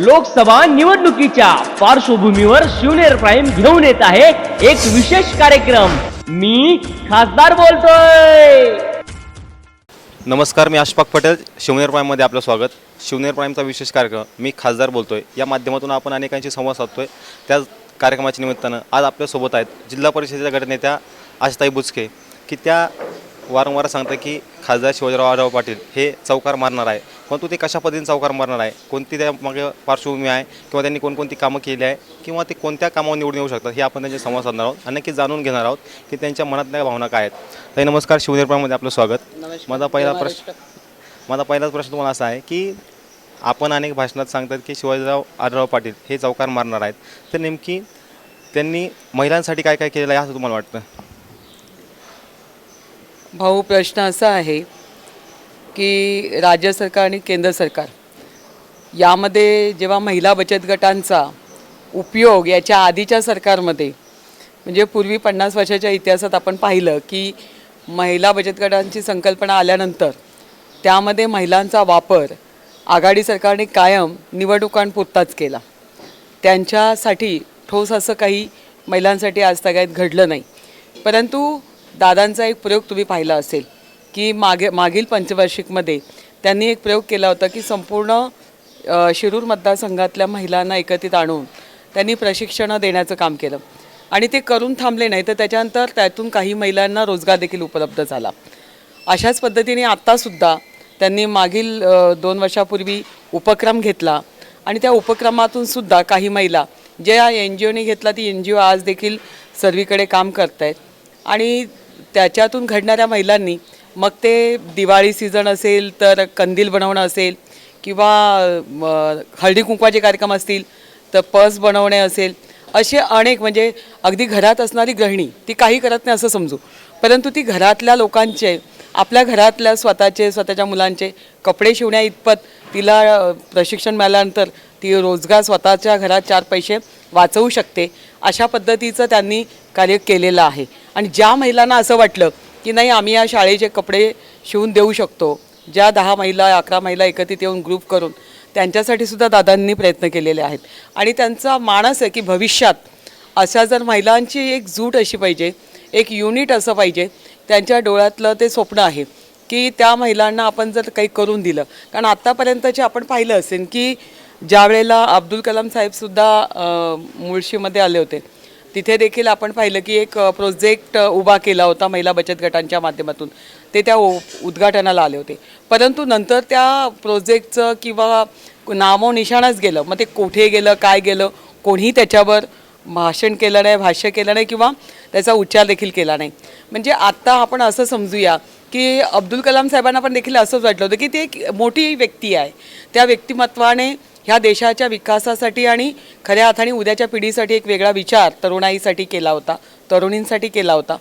लोकसभा निवडणुकीच्या पार्श्वभूमीवर शिवनेर प्राईम घेऊन येत आहे एक विशेष कार्यक्रम. मी खासदार बोलतोय. नमस्कार मी अशफाक पटेल शिवनेर प्राईममध्ये आपलं स्वागत. शिवनेर प्राईमचा विशेष कार्यक्रम मी खासदार बोलतोय. या माध्यमातून आपण अनेकांशी संवाद साधतोय. त्याच कार्यक्रमाच्या निमित्तानं आज आपल्यासोबत आहेत जिल्हा परिषदेच्या गटनेत्या आशताई बुचके की त्या वारंवार सांगतात की खासदार शिवाजीराव आढाव पाटील हे चौकार मारणार आहे. परंतु ते कशा पद्धतीने चौकार मारणार आहे? कोणती त्या मागे पार्श्वभूमी आहे? किंवा त्यांनी कोणकोणती कामं केली आहे? किंवा ते कोणत्या कामावर निवडून येऊ शकतात? हे आपण त्यांचे संवाद साधणार आहोत. आणि नक्की जाणून घेणार आहोत की त्यांच्या मनातल्या भावना काय आहेत. ताई नमस्कार. शिवनेर प्राईममध्ये आपलं स्वागत. माझा पहिला प्रश्न माझा पहिलाच प्रश्न तुम्हाला असा आहे की आपण अनेक भाषणात सांगतात की शिवाजीराव आढळराव पाटील हे चौकार मारणार आहेत. तर नेमकी त्यांनी महिलांसाठी काय काय केलेलं आहे असं तुम्हाला वाटतं? भाऊ प्रश्न असा आहे की राज्य सरकार आणि केंद्र सरकार यामध्ये जेव्हा महिला बचत गटांचा उपयोग याच्या आधीच्या सरकारमध्ये म्हणजे पूर्वी पन्नास वर्षाच्या इतिहासात आपण पाहिलं की महिला बचत गटांची संकल्पना आल्यानंतर त्यामध्ये महिलांचा वापर आघाडी सरकारने कायम निवडणुकांपुरताच केला. त्यांच्यासाठी ठोस असं काही महिलांसाठी आज तगायत घडलं नाही. परंतु दादांचा एक प्रयोग तुम्ही पाहिला असेल की मागे मागील पंचवार्षिकमध्ये त्यांनी एक प्रयोग केला होता की संपूर्ण शिरूर मतदारसंघातल्या महिलांना एकत्रित आणून त्यांनी प्रशिक्षणं देण्याचं काम केलं. आणि ते करून थांबले नाही तर त्याच्यानंतर त्यातून काही महिलांना रोजगार देखील उपलब्ध झाला. अशाच पद्धतीने आत्तासुद्धा त्यांनी मागील दोन वर्षापूर्वी उपक्रम घेतला. आणि त्या उपक्रमातून सुद्धा काही महिला ज्या एन जी ओने घेतला ती एन जी ओ आज देखील सर्वीकडे काम करत आहेत आणि त्याच्यातून घडणाऱ्या महिलांनी मग ते दिवाळी सीझन असेल तर कंदील बनवणं असेल किंवा हळदी कुंकवाचे कार्यक्रम असतील तर पर्स बनवणे असेल असे अनेक म्हणजे अगदी घरात असणारी गृहिणी ती काही करत नाही असं समजू. परंतु ती घरातल्या लोकांचे आपल्या घरातल्या स्वतःचे स्वतःच्या मुलांचे कपडे शिवण्या इतपत तिला प्रशिक्षण मिळाल्यानंतर ती रोजगार स्वतःच्या घरात चार पैसे वाचवू शकते अशा पद्धतीचं त्यांनी कार्य केलेलं आहे. आणि ज्या महिलांना असं वाटलं की नाही आम्ही या शाळेचे कपडे शिवून देऊ शकतो ज्या दहा महिला अकरा महिला एकत्रित येऊन ग्रुप करून त्यांच्यासाठी सुद्धा दादांनी प्रयत्न केलेले आहेत. आणि त्यांचा मानस आहे की भविष्यात अशा जर महिलांची एक जूट अशी पाहिजे एक युनिट असं पाहिजे त्यांच्या डोळ्यातलं ते स्वप्न आहे की त्या महिलांना आपण जर काही करून दिलं. कारण आत्तापर्यंतचे आपण पाहिलं असेल की ज्या वेळेला अब्दुल कलाम साहेबसुद्धा मुळशीमध्ये आले होते तिथे देखील आपण पाहिलं की एक प्रोजेक्ट उभा केला होता महिला बचत गटांच्या माध्यमातून. ते त्या उद्घाटनाला आले होते. परंतु नंतर त्या प्रोजेक्टचं किंवा नामोनिशाणच गेलं. मग ते कुठे गेलं काय गेलं कोणीही त्याच्यावर भाषण केलं नाही भाष्य केलं नाही किंवा त्याचा उच्चार देखील केला नाही. म्हणजे आत्ता आपण असं समजूया की अब्दुल कलाम साहेबांना पण देखील असंच वाटलं होतं की ते एक मोठी व्यक्ती आहे. त्या व्यक्तिमत्वाने ह्या देशाच्या विकासासाठी आणि खऱ्या अर्थाने उद्याच्या पिढीसाठी एक वेगळा विचार तरुणाईसाठी केला होता तरुणींसाठी केला होता.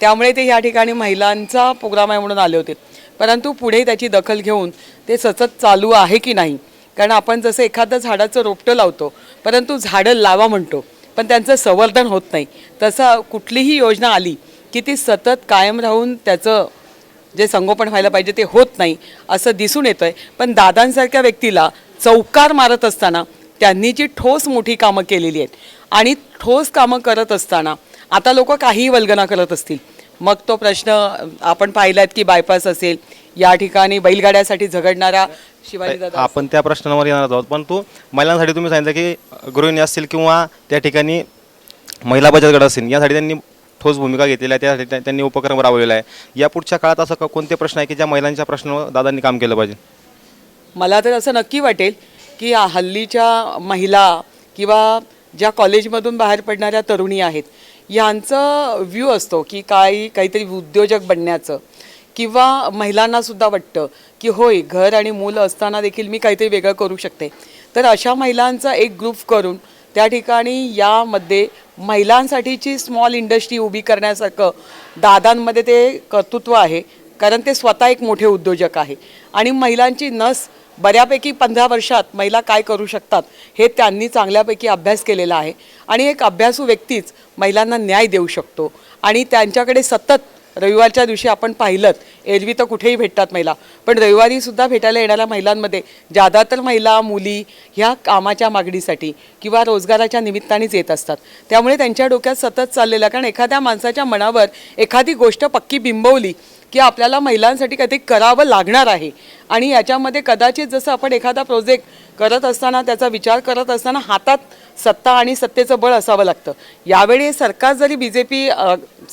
त्यामुळे ते ह्या ठिकाणी महिलांचा प्रोग्राम आहे म्हणून आले होते. परंतु पुढे त्याची दखल घेऊन ते सतत चालू आहे की नाही? कारण आपण जसं एखादं झाडाचं रोपटं लावतो परंतु झाडं लावा म्हणतो पण त्यांचं संवर्धन होत नाही. तसं कुठलीही योजना आली की ती सतत कायम राहून त्याचं जे संगोपन व्हायला पाहिजे ते होत नाही असं दिसून येतं आहे पण दादांसारख्या व्यक्तीला चौकार मारत असताना त्यांनी जी ठोस मोठी कामं केलेली आहेत आणि ठोस कामं करत असताना आता लोक काहीही वल्गना करत असतील. मग तो प्रश्न आपण पाहिलात की बायपास असेल या ठिकाणी बैलगाड्यासाठी झगडणारा शिवाजी दादा आपण त्या प्रश्नावर येणार आहोत. पण तू महिलांसाठी तुम्ही सांगितलं की गृहिणी असतील किंवा त्या ठिकाणी महिला बचत गट असतील यासाठी त्यांनी ठोस भूमिका घेतलेली आहे त्यासाठी त्यांनी उपक्रम राबवलेला आहे. या पुढच्या काळात असं कोणते प्रश्न आहे की ज्या महिलांच्या प्रश्नावर दादांनी काम केलं पाहिजे? मला तर असं नक्की वाटेल की हल्लीच्या महिला किंवा ज्या कॉलेजमधून बाहेर पडणाऱ्या तरुणी आहेत यांचं व्ह्यू असतो की काही काहीतरी उद्योजक बनण्याचं किंवा महिलांनासुद्धा वाटतं की होय घर आणि मुलं असताना देखील मी काहीतरी वेगळं करू शकते. तर अशा महिलांचा एक ग्रुप करून त्या ठिकाणी यामध्ये महिलांसाठीची स्मॉल इंडस्ट्री उभी करण्यासारखं दादांमध्ये ते कर्तृत्व आहे कारण ते स्वतः एक मोठे उद्योजक आहे. आणि महिलांची नस बऱ्यापैकी पंधरा वर्षात महिला काय करू शकतात हे त्यांनी चांगल्यापैकी अभ्यास केलेला आहे. आणि एक अभ्यासू व्यक्तीच महिलांना न्याय देऊ शकतो. आणि त्यांच्याकडे सतत रविवारच्या दिवशी आपण पाहिलं एरवी तर कुठेही भेटतात महिला. पण रविवारीसुद्धा भेटायला येणाऱ्या महिलांमध्ये ज्यादातर महिला मुली ह्या कामाच्या मागणीसाठी किंवा रोजगाराच्या निमित्तानेच येत असतात. त्यामुळे त्यांच्या डोक्यात सतत चाललेलं कारण एखाद्या माणसाच्या मनावर एखादी गोष्ट पक्की बिंबवली की आपल्याला महिलांसाठी काहीतरी करावं लागणार आहे. आणि याच्यामध्ये कदाचित जसं आपण एखादा प्रोजेक्ट करत असताना त्याचा विचार करत असताना हातात सत्ता आणि सत्तेचं बळ असावं लागतं. यावेळी सरकार जरी बी जे पी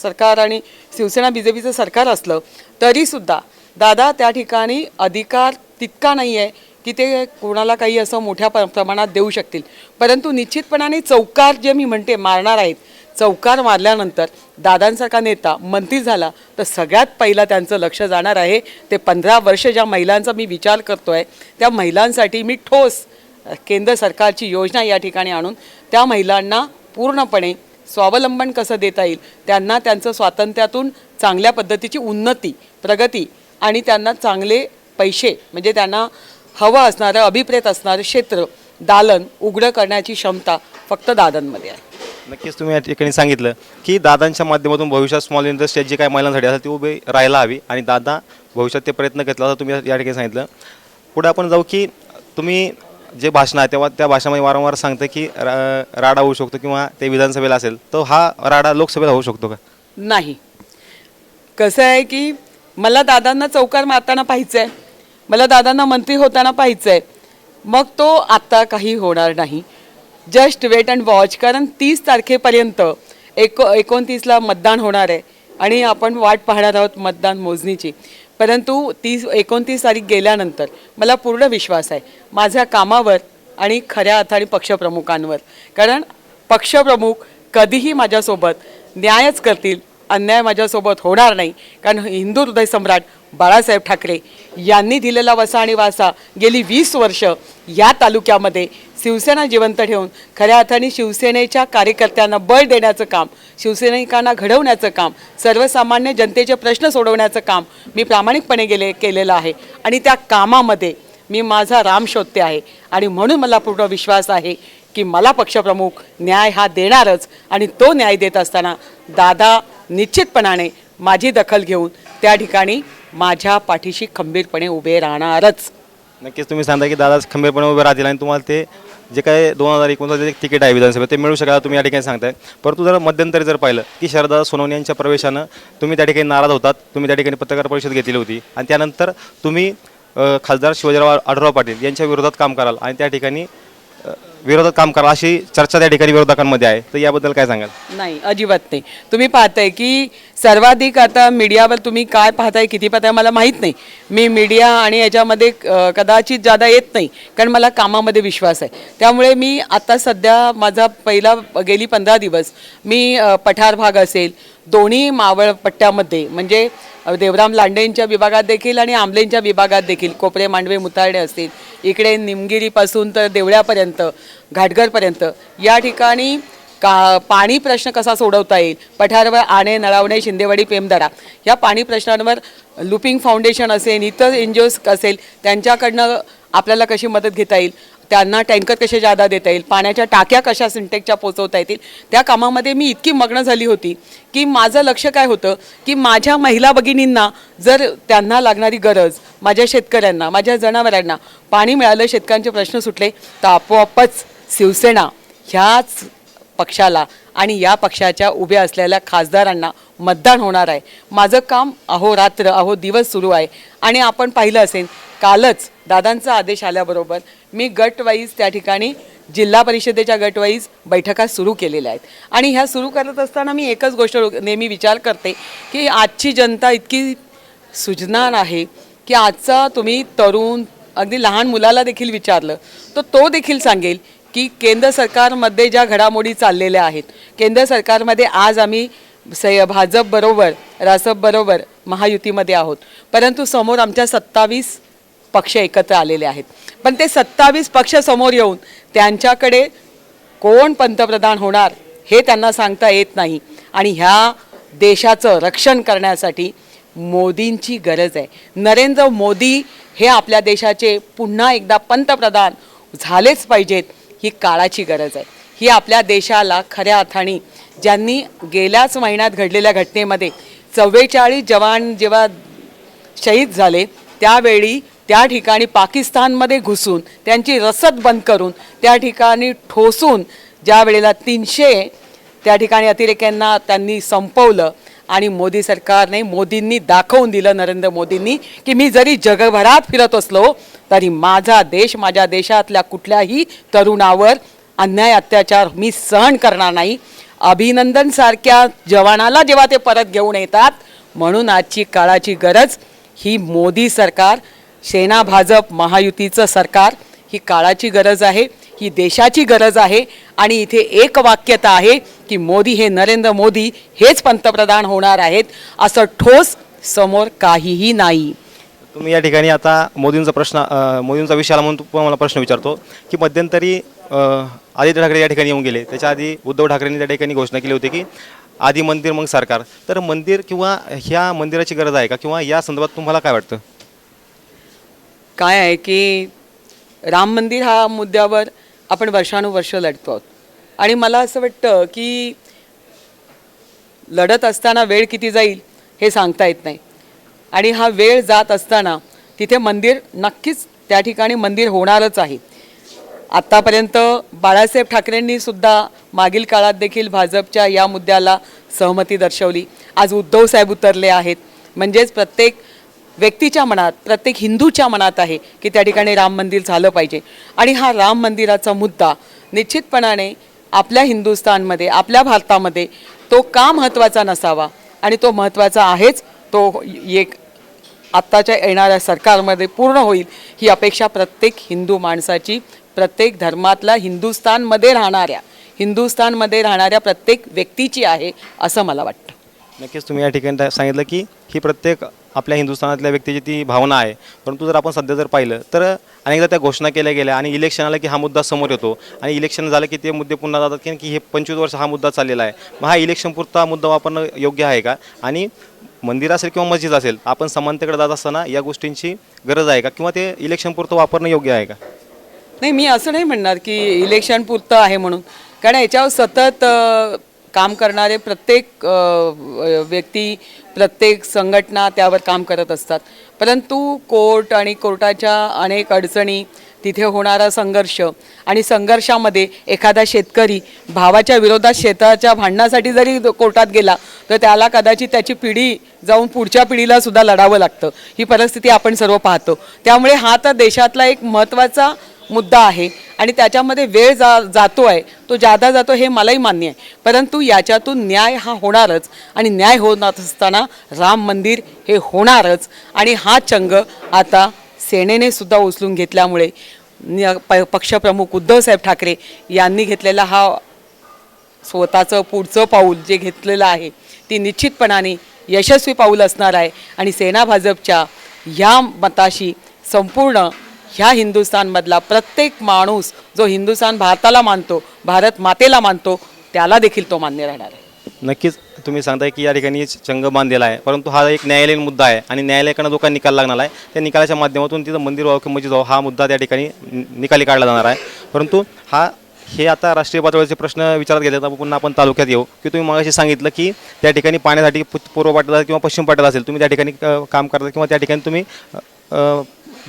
सरकार आणि शिवसेना बी जे पीचं सरकार असलं तरीसुद्धा दादा त्या ठिकाणी अधिकार तितका नाही आहे की ते कोणाला काही असं मोठ्या प्र प्रमाणात देऊ शकतील. परंतु निश्चितपणाने चौकार जे मी म्हणते मारणार आहेत चौकार मारल्यानंतर दादांसारखा नेता मंत्री झाला तर सगळ्यात पहिला त्यांचं लक्ष जाणार आहे ते पंधरा वर्ष ज्या महिलांचा मी विचार करतो आहे त्या महिलांसाठी मी ठोस केंद्र सरकारची योजना या ठिकाणी आणून त्या महिलांना पूर्णपणे स्वावलंबन कसं देता येईल त्यांना त्यांचं स्वातंत्र्यातून चांगल्या पद्धतीची उन्नती प्रगती आणि त्यांना चांगले पैसे म्हणजे त्यांना हवं असणारं अभिप्रेत असणारं क्षेत्र दालन उघडं करण्याची क्षमता फक्त दादांमध्ये आहे. नक्कीच तुम्ही या ठिकाणी सांगितलं की दादांच्या माध्यमातून भविष्यात स्मॉल इंडस्ट्री जी काही महिलांसाठी असेल ती उभी राहायला हवी. आणि दादा भविष्यात ते प्रयत्न घेतला असं तुम्ही या ठिकाणी सांगितलं. पुढे आपण जाऊ की तुम्ही जे भाषण आहे तेव्हा त्या भाषेमध्ये वारंवार सांगतं की रा राडा होऊ शकतो किंवा ते विधानसभेला असेल तर हा राडा लोकसभेला होऊ शकतो का? नाही. कसं आहे की मला दादांना चौकार मारताना पाहायचं आहे मला दादांना मंत्री होताना पाहायचं आहे मग तो आत्ता काही होणार नाही. जस्ट वेट अँड वॉच कारण तीस तारखेपर्यंत एको एकोणतीसला मतदान होणार आहे आणि आपण वाट पाहणार आहोत मतदान मोजणीची. परंतु तीस एकोणतीस तारीख गेल्यानंतर मला पूर्ण विश्वास आहे माझ्या कामावर आणि खऱ्या अर्थाने पक्षप्रमुखांवर. कारण पक्षप्रमुख कधीही माझ्यासोबत न्यायच करतील अन्याय माझ्यासोबत होणार नाही कारण हिंदू हृदय सम्राट बाळासाहेब ठाकरे यांनी दिलेला वसा आणि वासा गेली वीस वर्ष या तालुक्यामध्ये शिवसेना जिवंत ठेवून खऱ्या अर्थाने शिवसेनेच्या कार्यकर्त्यांना बळ देण्याचं काम शिवसैनिकांना घडवण्याचं काम सर्वसामान्य जनतेचे प्रश्न सोडवण्याचं काम मी प्रामाणिकपणे गेले केलेलं आहे. आणि त्या कामामध्ये मी माझा राम शोधते आहे. आणि म्हणून मला पूर्ण विश्वास आहे की मला पक्षप्रमुख न्याय हा देणारच आणि तो न्याय देत असताना दादा निश्चितपणाने माझी दखल घेऊन त्या ठिकाणी माझ्या पाठीशी खंबीरपणे उभे राहणारच. नक्कीच तुम्ही सांगता की दादा खंबीरपणे उभे राहतील आणि तुम्हाला ते जे काय दोन हजार एकोणीसचं जे तिकीट आहे विधानसभेत ते मिळू शकाल तुम्ही या ठिकाणी सांगताय. परंतु जर मध्यंतरी जर पाहिलं की शरदा सोनवणे यांच्या प्रवेशानं तुम्ही त्या ठिकाणी नाराज होतात तुम्ही त्या ठिकाणी पत्रकार परिषद घेतली होती आणि त्यानंतर तुम्ही अ, खासदार शिवाजीराव आढळराव पाटील यांच्या विरोधात काम कराल आणि त्या ठिकाणी विरोधात काम करा अशी चर्चा त्या ठिकाणी विरोधकांमध्ये आहे. तर याबद्दल काय सांगाल? नाही अजिबात नाही. तुम्ही पाहताय की सर्वाधिक आता मीडियावर तुम्ही काय पाहताय किती पाहताय मला माहीत नाही. मी मीडिया आणि याच्यामध्ये कदाचित जादा येत नाही कारण मला कामामध्ये विश्वास आहे. त्यामुळे मी आता सध्या माझा पहिला गेली पंधरा दिवस मी पठार भाग असेल दोन्ही मावळपट्ट्यामध्ये म्हणजे देवराम लांडेंच्या विभागात देखील आणि आंबलेंच्या विभागात देखील कोपरे मांडवे मुतारडे असतील. इकडे निमगिरीपासून तर देवळ्यापर्यंत घाटघरपर्यंत. या ठिकाणी का पाणी प्रश्न कसा सोडवता येईल? पठारवर आणे नळावणे शिंदेवाडी पेमदरा. या पाणी प्रश्नांवर लुपिंग फाउंडेशन असेल इतर एन जी ओज असेल त्यांच्याकडनं आपल्याला कशी मदत घेता येईल? त्यांना टँकर कसे जादा देता येईल? पाण्याच्या टाक्या कशा सिंटेकच्या पोचवता येतील? त्या कामामध्ये मी इतकी मग्न झाली होती की माझं लक्ष काय होतं की माझ्या महिला भगिनींना जर त्यांना लागणारी गरज माझ्या शेतकऱ्यांना माझ्या जनावरांना पाणी मिळालं शेतकऱ्यांचे प्रश्न सुटले तर आपोआपच शिवसेना ह्याच पक्षाला आणि या पक्षाच्या उभ्या असलेल्या खासदारांना मतदान होणार आहे. माझं काम अहो रात्र अहो दिवस सुरू आहे. आणि आपण पाहिलं असेल कालच दादांचा आदेश आल्याबरोबर मी गटवाईज त्या ठिकाणी जिल्हा परिषदेच्या गटवाईज बैठका सुरू केलेल्या आहेत. आणि ह्या सुरू करत असताना मी एकच गोष्ट नेहमी विचार करते की आजची जनता इतकी सुजनार आहे की आजचा तुम्ही तरुण अगदी लहान मुलाला देखील विचारलं तर तो देखील सांगेल की केंद्र सरकारमध्ये ज्या घडामोडी चाललेल्या आहेत केंद्र सरकारमध्ये आज आम्ही सय भाजपबरोबर रासपबरोबर महायुतीमध्ये आहोत. परंतु समोर आमच्या सत्तावीस पक्ष एकत्र आलेले आहेत. पण ते सत्तावीस पक्ष समोर येऊन त्यांच्याकडे कोण पंतप्रधान होणार हे त्यांना सांगता येत नाही. आणि ह्या देशाचं रक्षण करण्यासाठी मोदींची गरज आहे. नरेंद्र मोदी हे आपल्या देशाचे पुन्हा एकदा पंतप्रधान झालेच पाहिजेत ही काळाची गरज आहे. ही आपल्या देशाला खऱ्या अर्थाने ज्यांनी गेल्याच महिन्यात घडलेल्या घटनेमध्ये चव्वेचाळीस जवान जेव्हा शहीद झाले त्यावेळी त्या ठिकाणी पाकिस्तानमध्ये घुसून त्यांची रसद बंद करून त्या ठिकाणी ठोसून ज्या वेळेला तीनशे त्या ठिकाणी अतिरेक्यांना त्यांनी संपवलं आणि मोदी सरकारने मोदींनी दाखवून दिलं नरेंद्र मोदींनी की मी जरी जगभरात फिरत असलो तरी माझा देश माझ्या देशातल्या कुठल्याही तरुणावर अन्याय अत्याचार मी सहन करणार नाही. अभिनंदन सारख्या जवानाला जेव्हा ते परत घेऊन येतात म्हणून आजची काळाची गरज ही मोदी सरकार सेना भाजप महायुतीचं सरकार ही काळाची गरज आहे ही देशाची गरज आहे आणि इथे एक वाक्यता आहे की मोदी हे नरेंद्र मोदी हेच पंतप्रधान होणार आहेत असं ठोस समोर काहीही नाही. तुम्ही या ठिकाणी आता मोदींचा प्रश्न मोदींचा विषय आला म्हणून तुम्हाला प्रश्न विचारतो की मध्यंतरी आदित्य ठाकरे या ठिकाणी येऊन गेले. त्याच्या आधी उद्धव ठाकरेंनी त्या ठिकाणी घोषणा केली होती की आधी मंदिर मग सरकार. तर मंदिर किंवा ह्या मंदिराची गरज आहे का किंवा या संदर्भात तुम्हाला काय वाटतं? काय आहे की राम मंदिर हा मुद्द्यावर आपण वर्षानुवर्ष लढतो आहोत. आणि मला असं वाटतं की लढत असताना वेळ किती जाईल हे सांगता येत नाही. आणि हा वेळ जात असताना तिथे मंदिर नक्कीच त्या ठिकाणी मंदिर होणारच आहे. आत्तापर्यंत बाळासाहेब ठाकरेंनी सुद्धा मागील काळात देखील भाजपच्या या मुद्द्याला सहमती दर्शवली. आज उद्धव साहेब उतरले आहेत. म्हणजेच प्रत्येक व्यक्तीच्या मनात प्रत्येक हिंदूच्या मनात आहे की त्या ठिकाणी राम मंदिर झालं पाहिजे. आणि हा राम मंदिराचा मुद्दा निश्चितपणाने आपल्या हिंदुस्थानमध्ये आपल्या भारतामध्ये तो का महत्त्वाचा नसावा? आणि तो महत्त्वाचा आहेच तो एक आत्ताच्या येणाऱ्या सरकारमध्ये पूर्ण होईल ही अपेक्षा प्रत्येक हिंदू माणसाची प्रत्येक धर्मातला हिंदुस्थानमध्ये राहणाऱ्या हिंदुस्थानमध्ये राहणाऱ्या प्रत्येक व्यक्तीची आहे असं मला वाटतं. नक्कीच तुम्ही या ठिकाणी सांगितलं की ही प्रत्येक आपल्या हिंदुस्थानातल्या व्यक्तीची ती भावना आहे. परंतु जर आपण सध्या जर पाहिलं तर अनेकदा त्या घोषणा केल्या गेल्या आणि इलेक्शन आलं की हा मुद्दा समोर येतो. आणि इलेक्शन झालं की ते मुद्दे पुन्हा जातात की की हे पंचवीस वर्ष हा मुद्दा चाललेला आहे. मग हा इलेक्शन पुरता मुद्दा वापरणं योग्य आहे का? आणि मंदिर असेल किंवा मस्जिद असेल आपण समानतेकडे जात असताना या गोष्टींची गरज आहे का? किंवा ते इलेक्शन पुरतं वापरणं योग्य आहे का? नाही मी असं नाही म्हणणार की इलेक्शन पुरतं आहे म्हणून. कारण याच्यावर सतत काम करणारे प्रत्येक व्यक्ती प्रत्येक संघटना त्यावर काम करत असतात. परंतु कोर्ट आणि कोर्टाच्या अनेक अडचणी तिथे होणारा संघर्ष आणि संघर्षामध्ये एखादा शेतकरी भावाच्या विरोधात शेताच्या भांडणासाठी जरी कोर्टात गेला तर त्याला कदाचित त्याची पिढी जाऊन पुढच्या पिढीला सुद्धा लढावं लागतं. ही परिस्थिती आपण सर्व पाहतो. त्यामुळे हा तर देशातला एक महत्त्वाचा मुद्दा आहे आणि त्याच्यामध्ये वेळ जा जातो आहे तो जादा जातो हे मलाही मान्य आहे. परंतु याच्यातून न्याय हा होणारच आणि न्याय होणार असताना राम मंदिर हे होणारच आणि हा चंग आता सेनेने सुद्धा उचलून घेतल्यामुळे प- पक्षप्रमुख उद्धवसाहेब ठाकरे यांनी घेतलेला हा स्वतःचं पुढचं पाऊल जे घेतलेलं आहे ती निश्चितपणाने यशस्वी पाऊल असणार आहे आणि सेना भाजपच्या ह्या मताशी संपूर्ण ह्या हिंदुस्थानमधला प्रत्येक माणूस जो हिंदुस्थान भारताला मानतो भारत मातेला मानतो त्याला देखील तो मान्य राहणार आहे. नक्कीच तुम्ही सांगताय की या ठिकाणी चंग बांधलेला आहे परंतु हा एक न्यायालयीन मुद्दा आहे आणि न्यायालयाकडनं जो काही निकाल लागणार आहे त्या निकालाच्या माध्यमातून तिथं मंदिर व्हावं जाऊ मस्जिद व्हावं हा मुद्दा त्या ठिकाणी निकाली काढला जाणार आहे. परंतु हा हे आता राष्ट्रीय पातळीचे प्रश्न विचारात घेतले तर पुन्हा आपण तालुक्यात येऊ. की तुम्ही मगाशी सांगितलं की त्या ठिकाणी पाण्यासाठी पूर्व पाटला किंवा पश्चिम पाटला असेल तुम्ही त्या ठिकाणी काम करता किंवा त्या ठिकाणी तुम्ही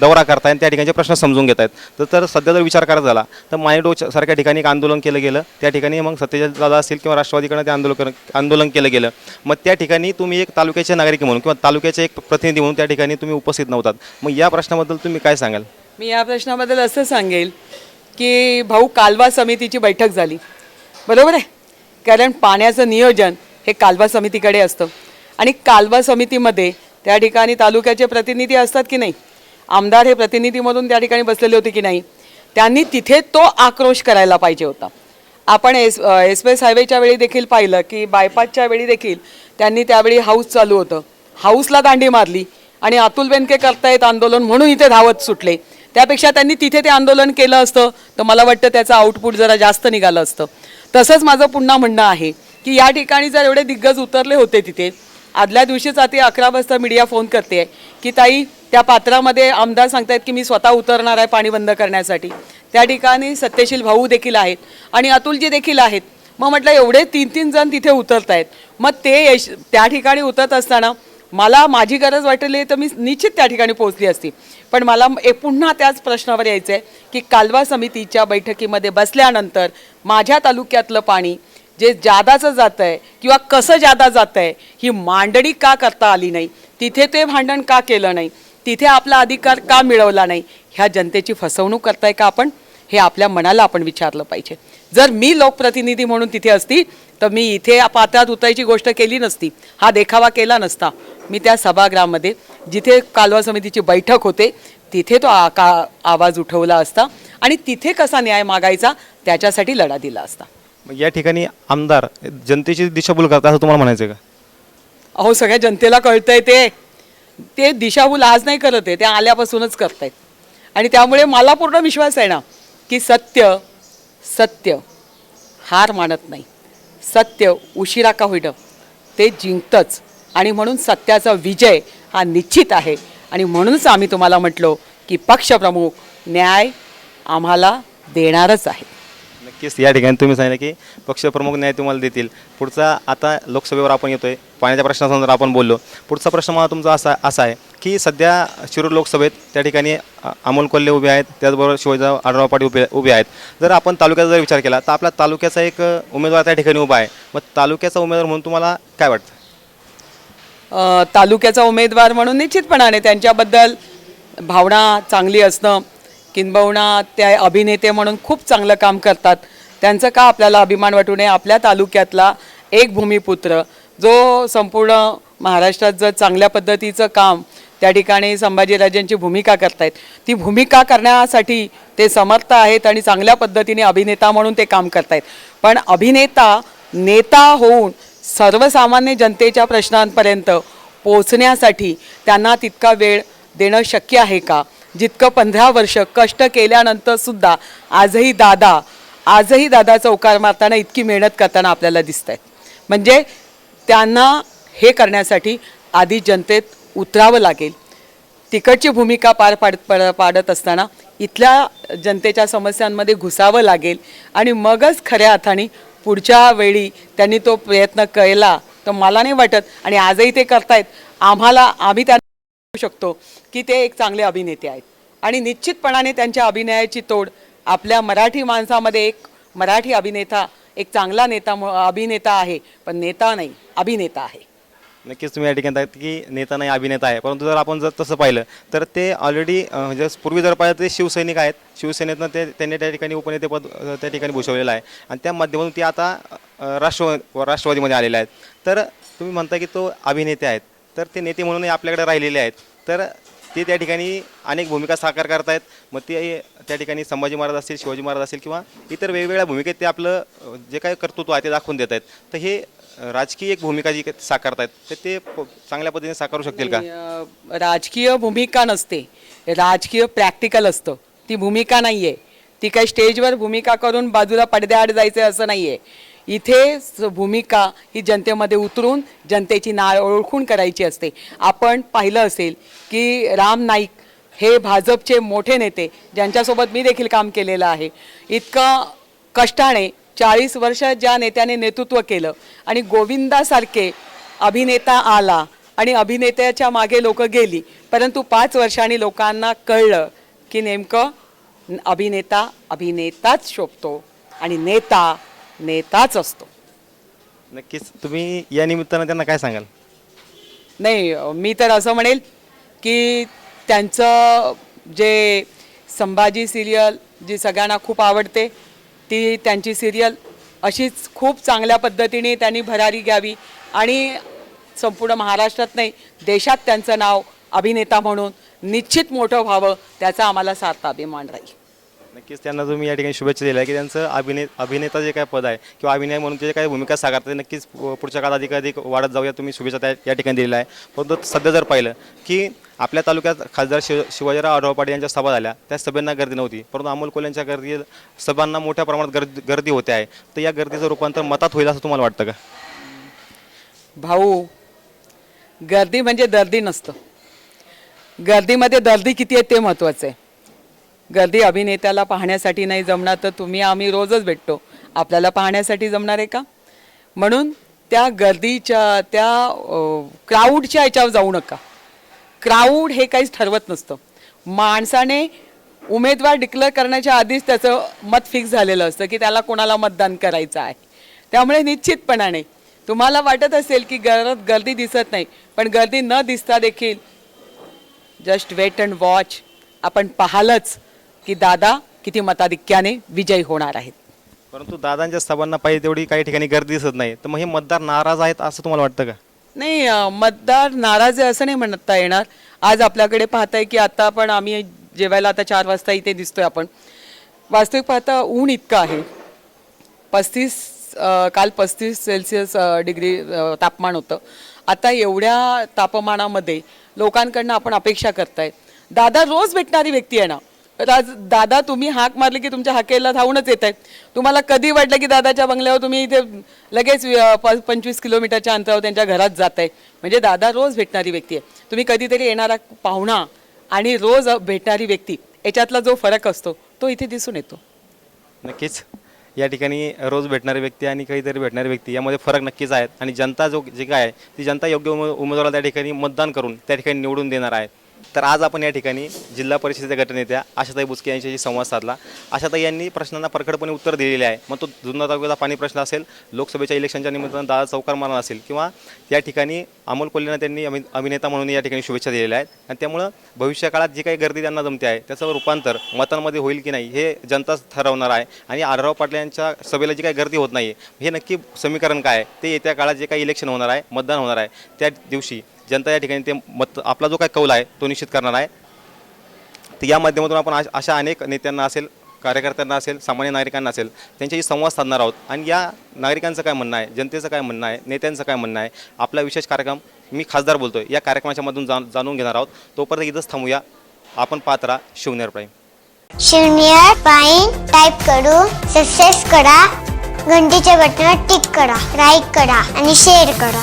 दौरा करताय आणि त्या ठिकाणचे प्रश्न समजून घेत आहेत. तर तर सध्या जर विचार करायचा झाला तर मायडो सारख्या ठिकाणी एक आंदोलन केलं गेलं. त्या ठिकाणी मग सत्यजित दादा असतील किंवा राष्ट्रवादीकडनं ते आंदोलन आंदोलन केलं गेलं. मग त्या ठिकाणी तुम्ही एक तालुक्याचे नागरिक म्हणून किंवा तालुक्याचे एक प्रतिनिधी म्हणून त्या ठिकाणी तुम्ही उपस्थित नव्हतात. मग या प्रश्नाबद्दल तुम्ही काय सांगाल? मी या प्रश्नाबद्दल असं सांगेल की भाऊ कालवा समितीची बैठक झाली. बरोबर आहे? कारण पाण्याचं नियोजन हे कालवा समितीकडे असतं. आणि कालवा समितीमध्ये त्या ठिकाणी तालुक्याचे प्रतिनिधी असतात की नाही? आमदार हे प्रतिनिधीमधून त्या ठिकाणी बसलेले होते की नाही त्यांनी तिथे तो आक्रोश करायला पाहिजे होता. आपण एस एक्सप्रेस हायवेच्या वेळी देखील पाहिलं की बायपासच्या वेळी देखील त्यांनी त्यावेळी हाऊस चालू होतं. हाऊसला दांडी मारली आणि अतुल बेनके करतायत आंदोलन म्हणून इथे धावत सुटले. त्यापेक्षा त्यांनी तिथे ते आंदोलन केलं असतं तर मला वाटतं त्याचं आउटपुट जरा जास्त निघालं असतं. तसंच माझं पुन्हा म्हणणं आहे की या ठिकाणी जर एवढे दिग्गज उतरले होते तिथे आदल्या दिवशीच आता अकरा वाजता मीडिया फोन करते की ताई त्या पात्रामध्ये आमदार सांगतायत की मी स्वतः उतरणार आहे पाणी बंद करण्यासाठी. त्या ठिकाणी सत्यशील भाऊ देखील आहेत आणि अतुलजी देखील आहेत. मग म्हटलं एवढे तीन तीन जण तिथे उतरत आहेत मग ते यश त्या ठिकाणी उतरत असताना मला माझी गरज वाटली तर मी निश्चित त्या ठिकाणी पोहोचली असती. पण मला एक पुन्हा त्याच प्रश्नावर यायचं आहे की कालवा समितीच्या बैठकीमध्ये बसल्यानंतर माझ्या तालुक्यातलं पाणी जे जादाचं जातं आहे किंवा कसं जादा जातं आहे ही मांडणी का करता आली नाही? तिथे ते भांडण का केलं नाही? तिथे आपला अधिकार का मिळवला नाही? ह्या जनतेची फसवणूक करताय का आपण? हे आपल्या मनाला आपण विचारलं पाहिजे. जर मी लोकप्रतिनिधी म्हणून तिथे असती तर मी इथे पात्रात उतरायची गोष्ट केली नसती. हा देखावा केला नसता. मी त्या सभागृहामध्ये जिथे कालवा समितीची बैठक होते तिथे तो आ का आवाज उठवला असता आणि तिथे कसा न्याय मागायचा त्याच्यासाठी लढा दिला असता. मग या ठिकाणी आमदार जनतेची दिशाभूल करतात असं तुम्हाला म्हणायचं आहे का? अहो सगळ्या जनतेला कळतंय ते. ते दिशाभूल आज नाही करत आहे ते आल्यापासूनच करतायत. आणि त्यामुळे मला पूर्ण विश्वास आहे ना की सत्य सत्य हार मानत नाही. सत्य उशिरा का होईना ते जिंकतंच. आणि म्हणून सत्याचा विजय हा निश्चित आहे. आणि म्हणूनच आम्ही तुम्हाला म्हटलो की पक्षप्रमुख न्याय आम्हाला देणारच आहे. नक्कीच या ठिकाणी तुम्ही सांगितलं की पक्षप्रमुख न्याय तुम्हाला देतील. पुढचा आता लोकसभेवर आपण येतोय. पाण्याच्या प्रश्नासंदर्भात आपण बोललो. पुढचा प्रश्न मला तुमचा असा असा आहे की सध्या शिरूर लोकसभेत त्या ठिकाणी अमोल कोल्हे उभे आहेत. त्याचबरोबर शिवाजीराव आढळराव पाटील उभे उभे आहेत. जर आपण तालुक्याचा जर विचार केला तर आपला तालुक्याचा एक उमेदवार त्या ठिकाणी उभा आहे. मग तालुक्याचा उमेदवार म्हणून तुम्हाला काय वाटतं? तालुक्याचा उमेदवार म्हणून निश्चितपणाने त्यांच्याबद्दल भावना चांगली असणं किंबहुना त्या अभिनेते म्हणून खूप चांगलं काम करतात. त्यांचं का आपल्याला अभिमान वाटू नये? आपल्या तालुक्यातला एक भूमिपुत्र जो संपूर्ण महाराष्ट्रात जर चांगल्या पद्धतीचं काम त्या ठिकाणी संभाजीराजांची भूमिका करतायत ती भूमिका करण्यासाठी ते समर्थ आहेत आणि चांगल्या पद्धतीने अभिनेता म्हणून ते काम करतायत. पण अभिनेता नेता होऊन सर्वसामान्य जनतेच्या प्रश्नांपर्यंत पोचण्यासाठी त्यांना तितका वेळ देणं शक्य आहे का? जितकं पंधरा वर्ष कष्ट केल्यानंतर सुद्धा आजही दादा आजही दादा चौकार मारताना इतकी मेहनत करताना आपल्याला दिसत आहेत म्हणजे त्यांना हे करण्यासाठी आधी जनतेत उतरावं लागेल. तिकडची भूमिका पार पाड पड- पाडत असताना इथल्या जनतेच्या समस्यांमध्ये घुसावं लागेल आणि मगच खऱ्या अर्थाने पुढच्या वेळी त्यांनी तो प्रयत्न केला तर मला नाही वाटत आणि आजही ते करतायत. आम्हाला आम्ही त्या शकतो की ते एक चांगले अभिनेते आहेत. आणि निश्चितपणाने त्यांच्या अभिनयाची तोड आपल्या मराठी माणसामध्ये एक मराठी अभिनेता एक चांगला नेता अभिनेता आहे पण नेता नाही अभिनेता आहे. नक्कीच तुम्ही या ठिकाणी की नेता नाही अभिनेता आहे. परंतु जर आपण जर तसं पाहिलं तर ते ऑलरेडी म्हणजे पूर्वी जर पाहिलं ते शिवसैनिक आहेत. शिवसेनेतनं ते त्यांनी त्या ठिकाणी उपनेतेपद त्या ठिकाणी भूषवलेलं आहे. आणि त्या माध्यमातून ते आता राष्ट्रवाद राष्ट्रवादी राष्ट्रवादीमध्ये आलेले आहेत. तर तुम्ही म्हणता की तो अभिनेते आहेत. तर ते नेते म्हणूनही आपल्याकडे राहिलेले आहेत. तर ते त्या ठिकाणी अनेक भूमिका साकार करत आहेत मग ते त्या ठिकाणी संभाजी महाराज असतील शिवाजी महाराज असतील किंवा इतर वेगवेगळ्या भूमिकेत ते आपलं जे काय कर्तृत्व आहे ते दाखवून देत आहेत. तर हे राजकीय एक भूमिका जी साकारत साकारतायत तर ते चांगल्या पद्धतीने साकारू शकतील का? राजकीय भूमिका नसते. राजकीय प्रॅक्टिकल असतं. ती भूमिका नाही आहे ती काही स्टेजवर भूमिका करून बाजूला पडद्याआड जायचं असं नाही आहे इथे भूमिका ही जनतेमध्ये उतरून जनतेची नाळ ओळखून करायची असते. आपण पाहिलं असेल की राम नाईक हे भाजपचे मोठे नेते ज्यांच्यासोबत मी देखील काम केलेलं आहे इतकं कष्टाने चाळीस वर्ष ज्या नेत्याने नेतृत्व केलं आणि गोविंदासारखे अभिनेता आला आणि अभिनेत्याच्या मागे लोक गेली परंतु पाच वर्षांनी लोकांना कळलं की नेमकं अभिनेता अभिनेताच शोभतो आणि नेता नेताच असतो. नक्कीच. तुम्ही या निमित्तानं त्यांना काय सांगाल? नाही मी तर असं म्हणेल की त्यांचं जे संभाजी सिरियल जी सगळ्यांना खूप आवडते ती त्यांची सिरियल अशीच खूप चांगल्या पद्धतीने त्यांनी भरारी घ्यावी आणि संपूर्ण महाराष्ट्रात नाही देशात त्यांचं नाव अभिनेता म्हणून निश्चित मोठं व्हावं त्याचा आम्हाला सार्थ अभिमान राहील. नक्कीच त्यांना तुम्ही या ठिकाणी शुभेच्छा दिल्या की त्यांचं अभिने अभिनेता जे काय पद आहे किंवा अभिनय म्हणून जे काही भूमिका साकारते नक्कीच पु- पुढच्या काळात अधिक अधिक वाढत जाऊया. तुम्ही शुभेच्छा त्या या ठिकाणी दिलेल्या आहे परंतु सध्या जर पाहिलं की आपल्या तालुक्यात खासदार शिव शिवाजीराव आढाव पाटील यांच्या सभा झाल्या. त्या सभेंना गर्दी नव्हती. परंतु अमोल कोल्यांच्या गर्दी सभांना मोठ्या प्रमाणात गर्दी गर्दी होते आहे. तर या गर्दीचं रूपांतर मतात होईल असं तुम्हाला वाटतं का? भाऊ गर्दी म्हणजे दर्दी नसतं. गर्दीमध्ये दर्दी किती आहे ते महत्त्वाचं आहे. गर्दी अभिनेत्याला पाहण्यासाठी नाही जमणार तर तुम्ही आम्ही रोजच भेटतो. आपल्याला पाहण्यासाठी जमणार आहे का? म्हणून त्या गर्दीच्या त्या क्राऊडच्या याच्यावर जाऊ नका. क्राऊड हे काहीच ठरवत नसतं. माणसाने उमेदवार डिक्लेअर करण्याच्या आधीच त्याचं मत फिक्स झालेलं असतं की त्याला कोणाला मतदान करायचं आहे. त्यामुळे निश्चितपणाने तुम्हाला वाटत असेल की गर गर्दी दिसत नाही पण गर्दी न दिसता देखील जस्ट वेट अँड वॉच आपण पाहालच. की दादा किती मताधिक्याने विजयी होणार आहेत? परंतु दादांच्या सभांना पाहिजे तेवढी काही ठिकाणी गर्दी दिसत नाही. तर मग हे मतदार नाराज आहेत असं तुम्हाला वाटतं का? नाही अं, मतदार नाराज आहे असं नाही म्हणता येणार. आज आपल्याकडे पाहताय की आता पण आम्ही जेवायला आता चार वाजता इथे दिसतोय आपण. वास्तविक पाहता ऊन इतकं आहे. पस्तीस अं, काल पस्तीस सेल्सिअस अं, डिग्री अं, तापमान होतं. आता एवढ्या तापमानामध्ये लोकांकडनं आपण अपेक्षा करताय. दादा रोज भेटणारी व्यक्ती आहे ना. राज दादा तुम्ही हाक मारली की तुमच्या हाकेला धावूनच येत आहेत तुम्हाला कधी वाटलं की दादाच्या बंगल्यावर तुम्ही इथे लगेच प- पंचवीस किलोमीटरच्या अंतरावर त्यांच्या घरात जात आहे म्हणजे दादा रोज भेटणारी व्यक्ती आहे. तुम्ही कधीतरी येणारा पाहुणा आणि रोज भेटणारी व्यक्ती याच्यातला जो फरक असतो तो इथे दिसून येतो. नक्कीच. या ठिकाणी रोज भेटणारी व्यक्ती आणि काहीतरी भेटणारी व्यक्ती यामध्ये फरक नक्कीच आहेत. आणि जनता जो जे काय आहे ती जनता योग्य उमेदवाराला त्या ठिकाणी मतदान करून त्या ठिकाणी निवडून देणार आहे. तर आज आपण या ठिकाणी जिल्हा परिषदेच्या गटनेत्या आशाताई बुचके यांच्याशी संवाद साधला. आशाताई यांनी प्रश्नांना परखडपणे उत्तर दिलेले आहे. मग तो जुन्नर तालुक्याचा पाणी प्रश्न असेल लोकसभेच्या इलेक्शनच्या निमित्तानं दादा चौकार मारण असेल किंवा या ठिकाणी अमोल कोल्हेंना त्यांनी अभि अभिनेता म्हणून या ठिकाणी शुभेच्छा दिलेल्या आहेत. आणि त्यामुळं भविष्य काळात जी काही गर्दी त्यांना जमते आहे त्याचं रूपांतर मतांमध्ये होईल की नाही हे जनताच ठरवणार आहे. आणि आढराव पाटील यांच्या सभेला जी काही गर्दी होत नाही हे नक्की समीकरण काय ते येत्या काळात जे काही इलेक्शन होणार आहे मतदान होणार आहे त्या दिवशी जनता या ठिकाणी ते मत आपला जो काही कौल आहे तो निश्चित करणार आहे. तर या माध्यमातून आपण अशा अनेक नेत्यांना असेल कार्यकर्त्यांना असेल सामान्य नागरिकांना असेल त्यांच्याशी संवाद साधणार आहोत. आणि या नागरिकांचं काय म्हणणं आहे जनतेचं काय म्हणणं आहे नेत्यांचं काय म्हणणं आहे आपला विशेष कार्यक्रम मी खासदार बोलतोय. या कार्यक्रमाच्या मधून जाण जाणून घेणार आहोत. तोपर्यंत इथंच थांबूया. आपण पाहत राहा Shivner prime. Shivner prime type करू सक्सेस करा घंटीच्या बटनावर टिक करा लाईक करा आणि शेअर करा.